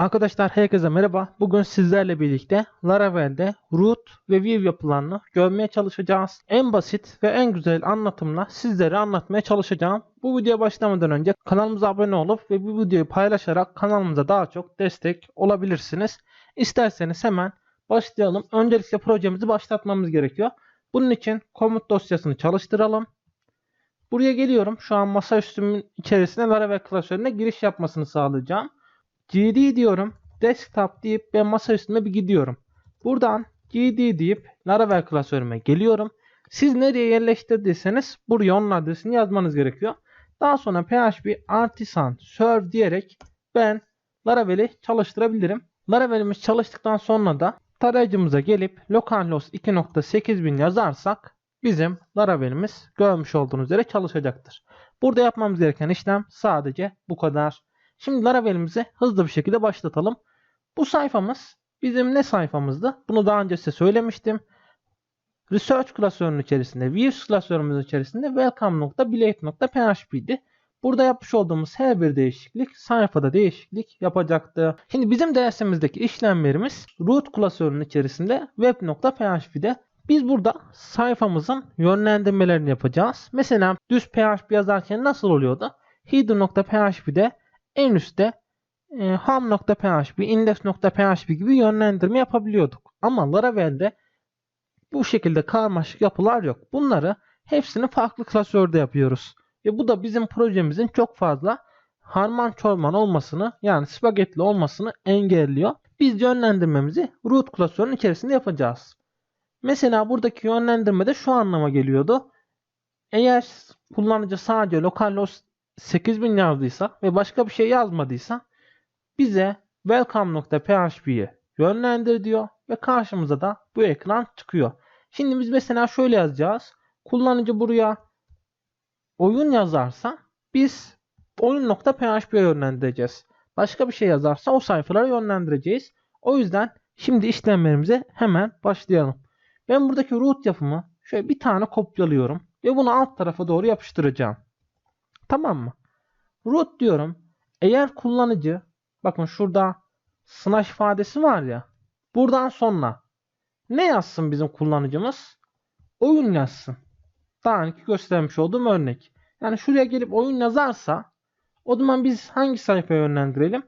Arkadaşlar herkese merhaba. Bugün sizlerle birlikte Laravel'de root ve view yapılarını görmeye çalışacağız. En basit ve en güzel anlatımla sizlere anlatmaya çalışacağım. Bu videoya başlamadan önce kanalımıza abone olup ve bu videoyu paylaşarak kanalımıza daha çok destek olabilirsiniz. İsterseniz hemen başlayalım. Öncelikle projemizi başlatmamız gerekiyor. Bunun için komut dosyasını çalıştıralım. Buraya geliyorum. Şu an masaüstümün içerisine Laravel klasörüne giriş yapmasını sağlayacağım. GD diyorum. Desktop deyip ben masa üstüne bir gidiyorum. Buradan GD deyip Laravel klasörüme geliyorum. Siz nereye yerleştirdiyseniz buraya onun adresini yazmanız gerekiyor. Daha sonra php artisan serve diyerek ben Laravel'i çalıştırabilirim. Laravel'imiz çalıştıktan sonra da tarayıcımıza gelip localhost 2.8000 yazarsak bizim Laravel'imiz görmüş olduğunuz üzere çalışacaktır. Burada yapmamız gereken işlem sadece bu kadar. Şimdi Laravel'imizi hızlı bir şekilde başlatalım. Bu sayfamız bizim ne sayfamızdı? Bunu daha önce size söylemiştim. Research klasörünün içerisinde, Views klasörümüzün içerisinde welcome.blade.php'di. Burada yapmış olduğumuz her bir değişiklik sayfada değişiklik yapacaktı. Şimdi bizim dersimizdeki işlemlerimiz root klasörünün içerisinde web.php'de. Biz burada sayfamızın yönlendirmelerini yapacağız. Mesela düz PHP yazarken nasıl oluyordu? Header.php'de en üstte e, ham.php, index.php gibi yönlendirme yapabiliyorduk. Ama Laravel'de bu şekilde karmaşık yapılar yok. Bunları hepsini farklı klasörde yapıyoruz. Ve bu da bizim projemizin çok fazla harman çorman olmasını yani spagetli olmasını engelliyor. Biz yönlendirmemizi root klasörünün içerisinde yapacağız. Mesela buradaki yönlendirme de şu anlama geliyordu. Eğer kullanıcı sadece localhost 8000 yazdıysa ve başka bir şey yazmadıysa bize welcome.php'ye yönlendir diyor ve karşımıza da bu ekran çıkıyor. Şimdi biz mesela şöyle yazacağız. Kullanıcı buraya oyun yazarsa biz oyun.php'ye yönlendireceğiz. Başka bir şey yazarsa o sayfalara yönlendireceğiz. O yüzden şimdi işlemlerimize hemen başlayalım. Ben buradaki root yapımı şöyle bir tane kopyalıyorum ve bunu alt tarafa doğru yapıştıracağım. Tamam mı? Root diyorum. Eğer kullanıcı bakın şurada slash ifadesi var ya. Buradan sonra ne yazsın bizim kullanıcımız? Oyun yazsın. Daha önce göstermiş olduğum örnek. Yani şuraya gelip oyun yazarsa o zaman biz hangi sayfaya yönlendirelim?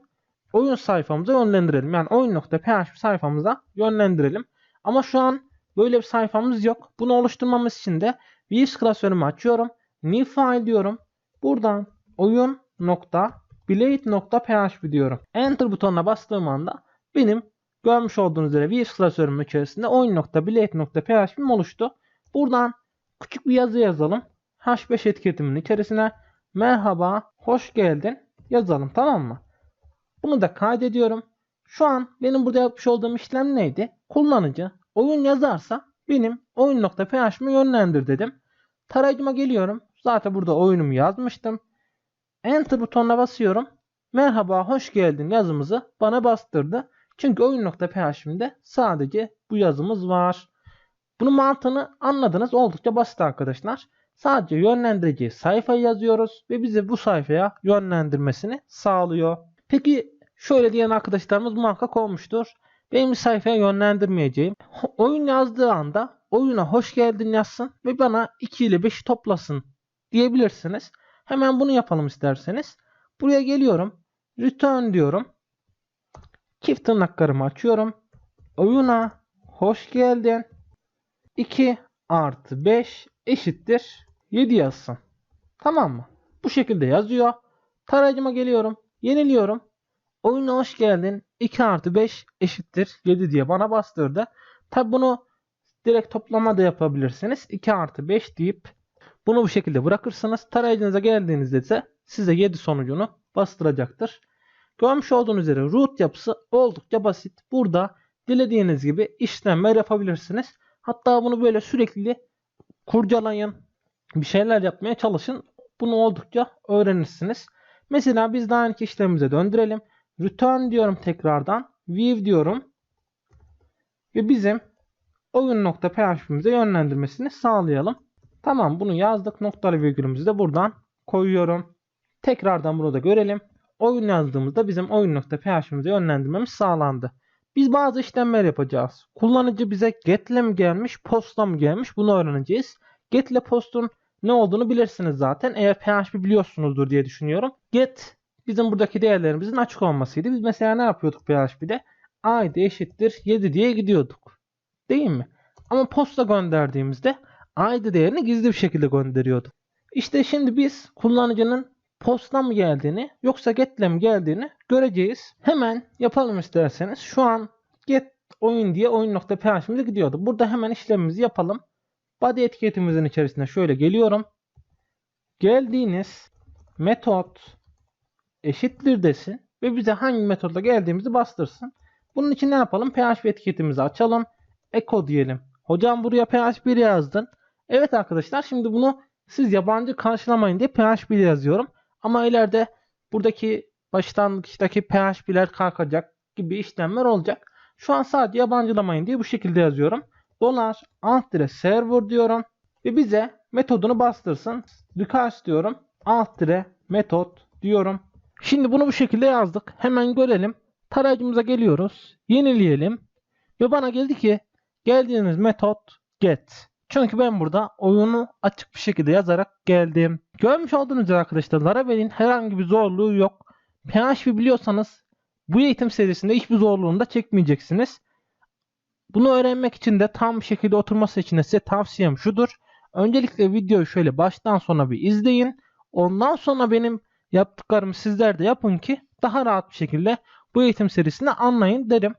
Oyun sayfamıza yönlendirelim. Yani oyun.php sayfamıza yönlendirelim. Ama şu an böyle bir sayfamız yok. Bunu oluşturmamız için de Views klasörümü açıyorum. New file diyorum. Buradan oyun nokta blade.php diyorum. Enter butonuna bastığım anda benim görmüş olduğunuz üzere Views klasörüm içerisinde oyun.blade.php'm oluştu. Buradan küçük bir yazı yazalım. H5 etiketimin içerisine merhaba, hoş geldin yazalım tamam mı? Bunu da kaydediyorum. Şu an benim burada yapmış olduğum işlem neydi? Kullanıcı oyun yazarsa benim oyun.php'mi yönlendir dedim. Tarayıcıma geliyorum. Zaten burada oyunumu yazmıştım. Enter butonuna basıyorum. Merhaba hoş geldin yazımızı bana bastırdı. Çünkü oyun.php'imde sadece bu yazımız var. Bunun mantığını anladınız. Oldukça basit arkadaşlar. Sadece yönlendireceği sayfayı yazıyoruz ve bize bu sayfaya yönlendirmesini sağlıyor. Peki şöyle diyen arkadaşlarımız muhakkak olmuştur. Benim bir sayfaya yönlendirmeyeceğim. Oyun yazdığı anda oyuna hoş geldin yazsın ve bana 2 ile 5'i toplasın diyebilirsiniz. Hemen bunu yapalım isterseniz. Buraya geliyorum. Return diyorum. Çift tırnaklarımı açıyorum. Oyuna hoş geldin. 2 artı 5 eşittir 7 yazsın. Tamam mı? Bu şekilde yazıyor. Tarayıcıma geliyorum. Yeniliyorum. Oyuna hoş geldin. 2 artı 5 eşittir 7 diye bana bastırdı. Tabi bunu direkt toplama da yapabilirsiniz. 2 artı 5 deyip bunu bu şekilde bırakırsınız. Tarayıcınıza geldiğinizde ise size 7 sonucunu bastıracaktır. Görmüş olduğunuz üzere root yapısı oldukça basit. Burada dilediğiniz gibi işlemler yapabilirsiniz. Hatta bunu böyle sürekli kurcalayın. Bir şeyler yapmaya çalışın. Bunu oldukça öğrenirsiniz. Mesela biz daha önceki işlemimize döndürelim. Return diyorum tekrardan. View diyorum. Ve bizim oyun.php'mize yönlendirmesini sağlayalım. Tamam bunu yazdık. Noktalı virgülümüzü de buradan koyuyorum. Tekrardan bunu da görelim. oyun yazdığımızda bizim oyun.ph'imizi yönlendirmemiz sağlandı. Biz bazı işlemler yapacağız. Kullanıcı bize get ile mi gelmiş, postla mı gelmiş bunu öğreneceğiz. Get ile postun ne olduğunu bilirsiniz zaten. Eğer PHP biliyorsunuzdur diye düşünüyorum. Get bizim buradaki değerlerimizin açık olmasıydı. Biz mesela ne yapıyorduk PHP'de? id eşittir 7 diye gidiyorduk. Değil mi? Ama posta gönderdiğimizde id değerini gizli bir şekilde gönderiyorduk. İşte şimdi biz kullanıcının posta mı geldiğini yoksa get ile mi geldiğini göreceğiz. Hemen yapalım isterseniz. Şu an get oyun diye oyun.ph'imize gidiyordu. Burada hemen işlemimizi yapalım. Body etiketimizin içerisine şöyle geliyorum. Geldiğiniz metot eşittir desin ve bize hangi metodla geldiğimizi bastırsın. Bunun için ne yapalım? PHP etiketimizi açalım. Echo diyelim. Hocam buraya PHP yazdın. Evet arkadaşlar şimdi bunu siz yabancı karşılamayın diye PHP yazıyorum. Ama ileride buradaki başlangıçtaki PHP'ler kalkacak gibi işlemler olacak. Şu an sadece yabancılamayın diye bu şekilde yazıyorum. Dolar alt dire server diyorum. Ve bize metodunu bastırsın. Recurse diyorum. Alt dire metot diyorum. Şimdi bunu bu şekilde yazdık. Hemen görelim. Tarayıcımıza geliyoruz. Yenileyelim. Ve bana geldi ki geldiğiniz metot get. Çünkü ben burada oyunu açık bir şekilde yazarak geldim. Görmüş olduğunuz üzere arkadaşlar Laravel'in herhangi bir zorluğu yok. PHP biliyorsanız bu eğitim serisinde hiçbir zorluğunu da çekmeyeceksiniz. Bunu öğrenmek için de tam bir şekilde oturması için size tavsiyem şudur. Öncelikle videoyu şöyle baştan sona bir izleyin. Ondan sonra benim yaptıklarımı sizler de yapın ki daha rahat bir şekilde bu eğitim serisini anlayın derim.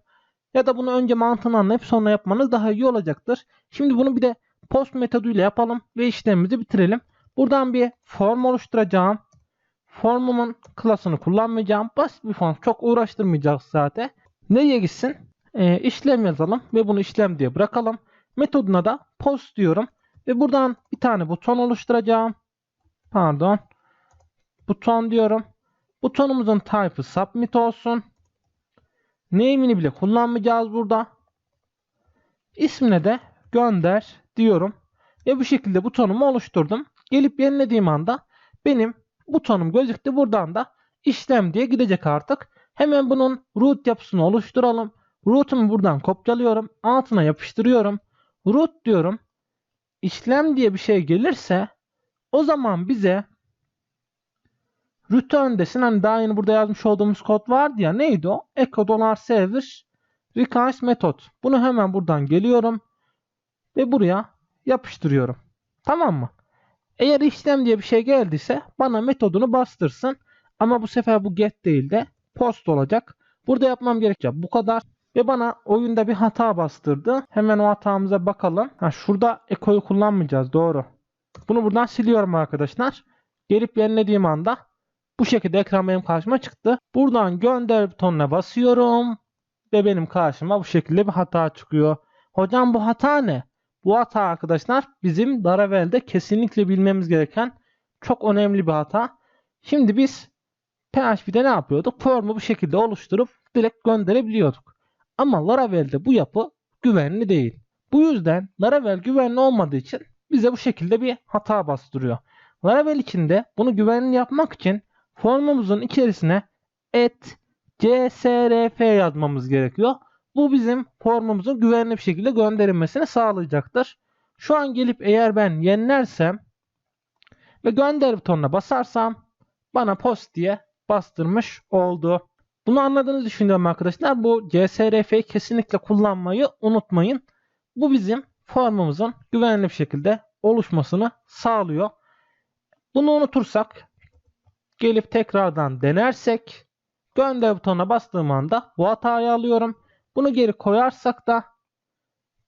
Ya da bunu önce mantığını anlayıp sonra yapmanız daha iyi olacaktır. Şimdi bunu bir de post metoduyla yapalım ve işlemimizi bitirelim. Buradan bir form oluşturacağım. Formumun klasını kullanmayacağım. Basit bir form. Çok uğraştırmayacağız zaten. Nereye gitsin? Ee, işlem yazalım ve bunu işlem diye bırakalım. Metoduna da post diyorum. Ve buradan bir tane buton oluşturacağım. Pardon. Buton diyorum. Butonumuzun type'ı submit olsun. Name'ini bile kullanmayacağız burada. İsmine de gönder diyorum. Ve bu şekilde butonumu oluşturdum. Gelip yenilediğim anda benim butonum gözüktü. Buradan da işlem diye gidecek artık. Hemen bunun root yapısını oluşturalım. Root'umu buradan kopyalıyorum. Altına yapıştırıyorum. Root diyorum. İşlem diye bir şey gelirse o zaman bize return desin. Hani daha yeni burada yazmış olduğumuz kod vardı ya. Neydi o? Echo dolar server recurse method. Bunu hemen buradan geliyorum. Ve buraya yapıştırıyorum. Tamam mı? Eğer işlem diye bir şey geldiyse bana metodunu bastırsın. Ama bu sefer bu get değil de post olacak. Burada yapmam gerekecek. Bu kadar. Ve bana oyunda bir hata bastırdı. Hemen o hatamıza bakalım. Ha, şurada ekoyu kullanmayacağız. Doğru. Bunu buradan siliyorum arkadaşlar. Gelip yenilediğim anda bu şekilde ekran benim karşıma çıktı. Buradan gönder butonuna basıyorum. Ve benim karşıma bu şekilde bir hata çıkıyor. Hocam bu hata ne? Bu hata arkadaşlar bizim Laravel'de kesinlikle bilmemiz gereken çok önemli bir hata. Şimdi biz PHP'de ne yapıyorduk? Form'u bu şekilde oluşturup direkt gönderebiliyorduk. Ama Laravel'de bu yapı güvenli değil. Bu yüzden Laravel güvenli olmadığı için bize bu şekilde bir hata bastırıyor. Laravel içinde bunu güvenli yapmak için formumuzun içerisine et csrf yazmamız gerekiyor. Bu bizim formumuzun güvenli bir şekilde gönderilmesini sağlayacaktır. Şu an gelip eğer ben yenilersem ve gönder butonuna basarsam bana post diye bastırmış oldu. Bunu anladığınızı düşünüyorum arkadaşlar. Bu CSRF'yi kesinlikle kullanmayı unutmayın. Bu bizim formumuzun güvenli bir şekilde oluşmasını sağlıyor. Bunu unutursak gelip tekrardan denersek gönder butonuna bastığım anda bu hatayı alıyorum. Bunu geri koyarsak da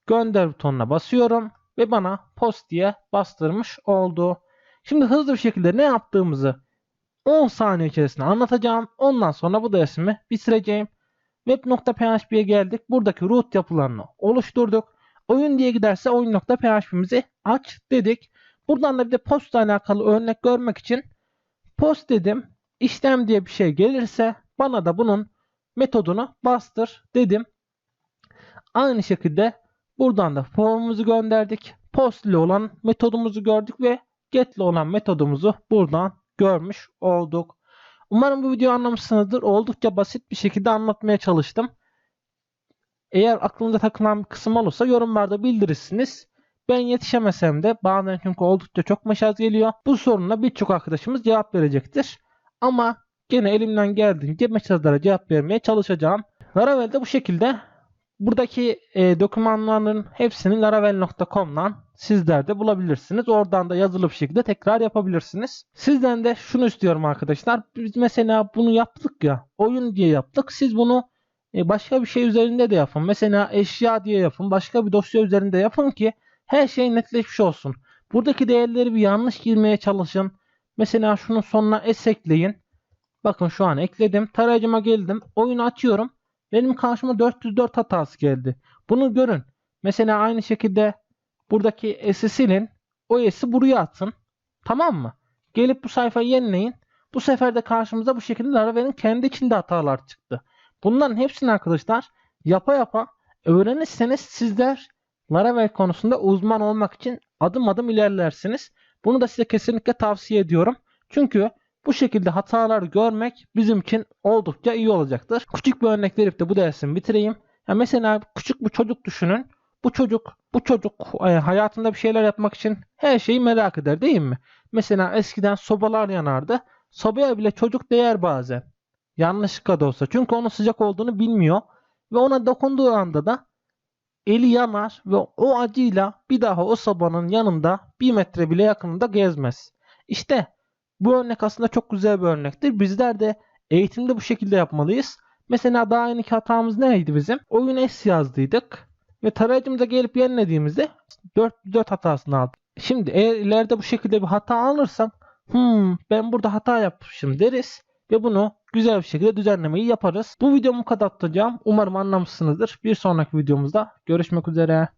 gönder butonuna basıyorum ve bana post diye bastırmış oldu. Şimdi hızlı bir şekilde ne yaptığımızı 10 saniye içerisinde anlatacağım. Ondan sonra bu dersimi bitireceğim. Web.php'ye geldik. Buradaki root yapılarını oluşturduk. Oyun diye giderse oyun.php'mizi aç dedik. Buradan da bir de post ile alakalı örnek görmek için post dedim. İşlem diye bir şey gelirse bana da bunun metodunu bastır dedim. Aynı şekilde buradan da formumuzu gönderdik. Post ile olan metodumuzu gördük ve get ile olan metodumuzu buradan görmüş olduk. Umarım bu videoyu anlamışsınızdır. Oldukça basit bir şekilde anlatmaya çalıştım. Eğer aklınıza takılan bir kısım olursa yorumlarda bildirirsiniz. Ben yetişemesem de bazen çünkü oldukça çok mesaj geliyor. Bu soruna birçok arkadaşımız cevap verecektir. Ama gene elimden geldiğince mesajlara cevap vermeye çalışacağım. Laravel'de bu şekilde buradaki e, dokümanların hepsini laravel.com'dan sizler de bulabilirsiniz. Oradan da yazılı bir şekilde tekrar yapabilirsiniz. Sizden de şunu istiyorum arkadaşlar. Biz mesela bunu yaptık ya. Oyun diye yaptık. Siz bunu e, başka bir şey üzerinde de yapın. Mesela eşya diye yapın. Başka bir dosya üzerinde yapın ki her şey netleşmiş olsun. Buradaki değerleri bir yanlış girmeye çalışın. Mesela şunun sonuna s ekleyin. Bakın şu an ekledim. Tarayıcıma geldim. Oyunu açıyorum. Benim karşıma 404 hatası geldi. Bunu görün. Mesela aynı şekilde buradaki s'i silin. O s'i buraya atın. Tamam mı? Gelip bu sayfayı yenileyin. Bu sefer de karşımıza bu şekilde Laravel'in kendi içinde hatalar çıktı. Bunların hepsini arkadaşlar yapa yapa öğrenirseniz sizler Laravel konusunda uzman olmak için adım adım ilerlersiniz. Bunu da size kesinlikle tavsiye ediyorum. Çünkü bu şekilde hatalar görmek bizim için oldukça iyi olacaktır. Küçük bir örnek verip de bu dersimi bitireyim. Ya mesela küçük bir çocuk düşünün. Bu çocuk bu çocuk e, hayatında bir şeyler yapmak için her şeyi merak eder değil mi? Mesela eskiden sobalar yanardı. Sobaya bile çocuk değer bazen. Yanlışlıkla da olsa. Çünkü onun sıcak olduğunu bilmiyor. Ve ona dokunduğu anda da eli yanar ve o acıyla bir daha o sobanın yanında bir metre bile yakınında gezmez. İşte bu örnek aslında çok güzel bir örnektir. Bizler de eğitimde bu şekilde yapmalıyız. Mesela daha önceki hatamız neydi bizim? Oyun S yazdıydık. Ve tarayıcımıza gelip yenilediğimizde 404 hatasını aldık. Şimdi eğer ileride bu şekilde bir hata alırsam hmm, ben burada hata yapmışım deriz. Ve bunu güzel bir şekilde düzenlemeyi yaparız. Bu videomu bu kadar tutacağım. Umarım anlamışsınızdır. Bir sonraki videomuzda görüşmek üzere.